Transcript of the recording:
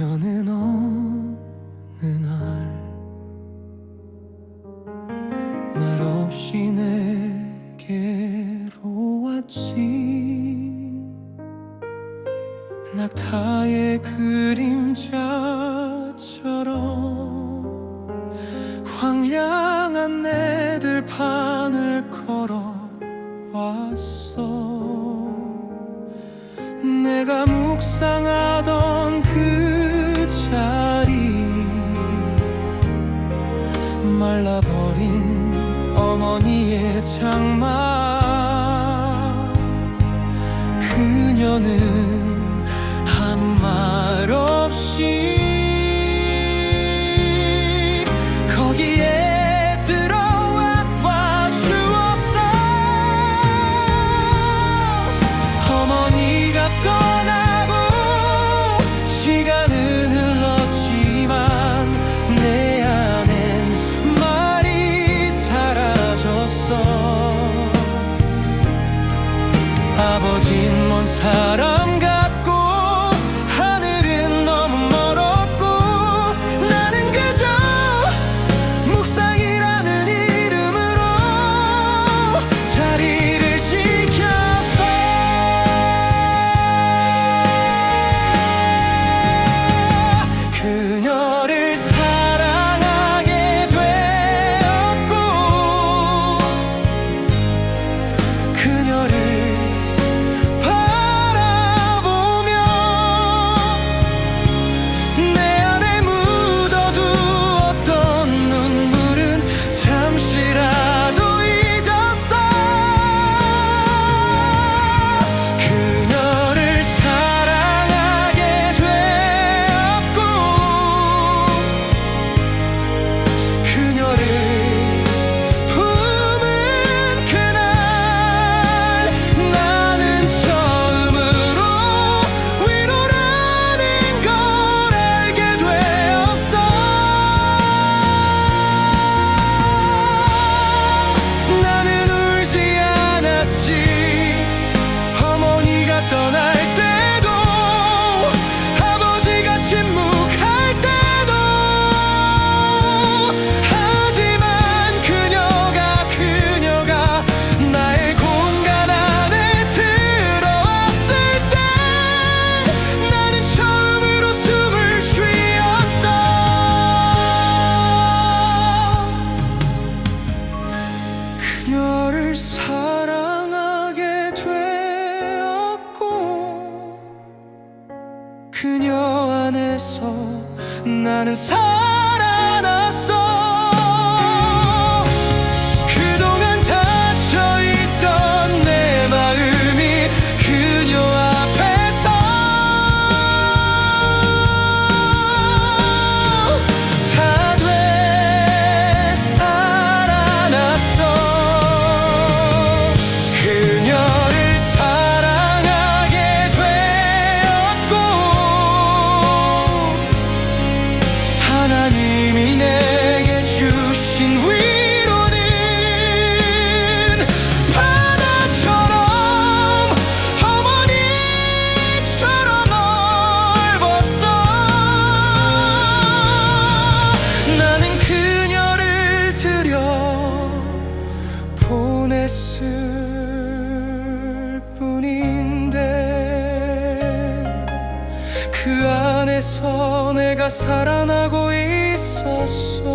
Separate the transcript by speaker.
Speaker 1: 그녀는 어느 날 말없이 내게로 왔지. 낙타의 그림자처럼 황량한 내들 판을 걸어왔어. 내가 묵상하던 어머니의 장마. 그녀는 그녀 안에서 나는 살 그랬을 뿐인데 그 안에서 내가 살아나고 있었어.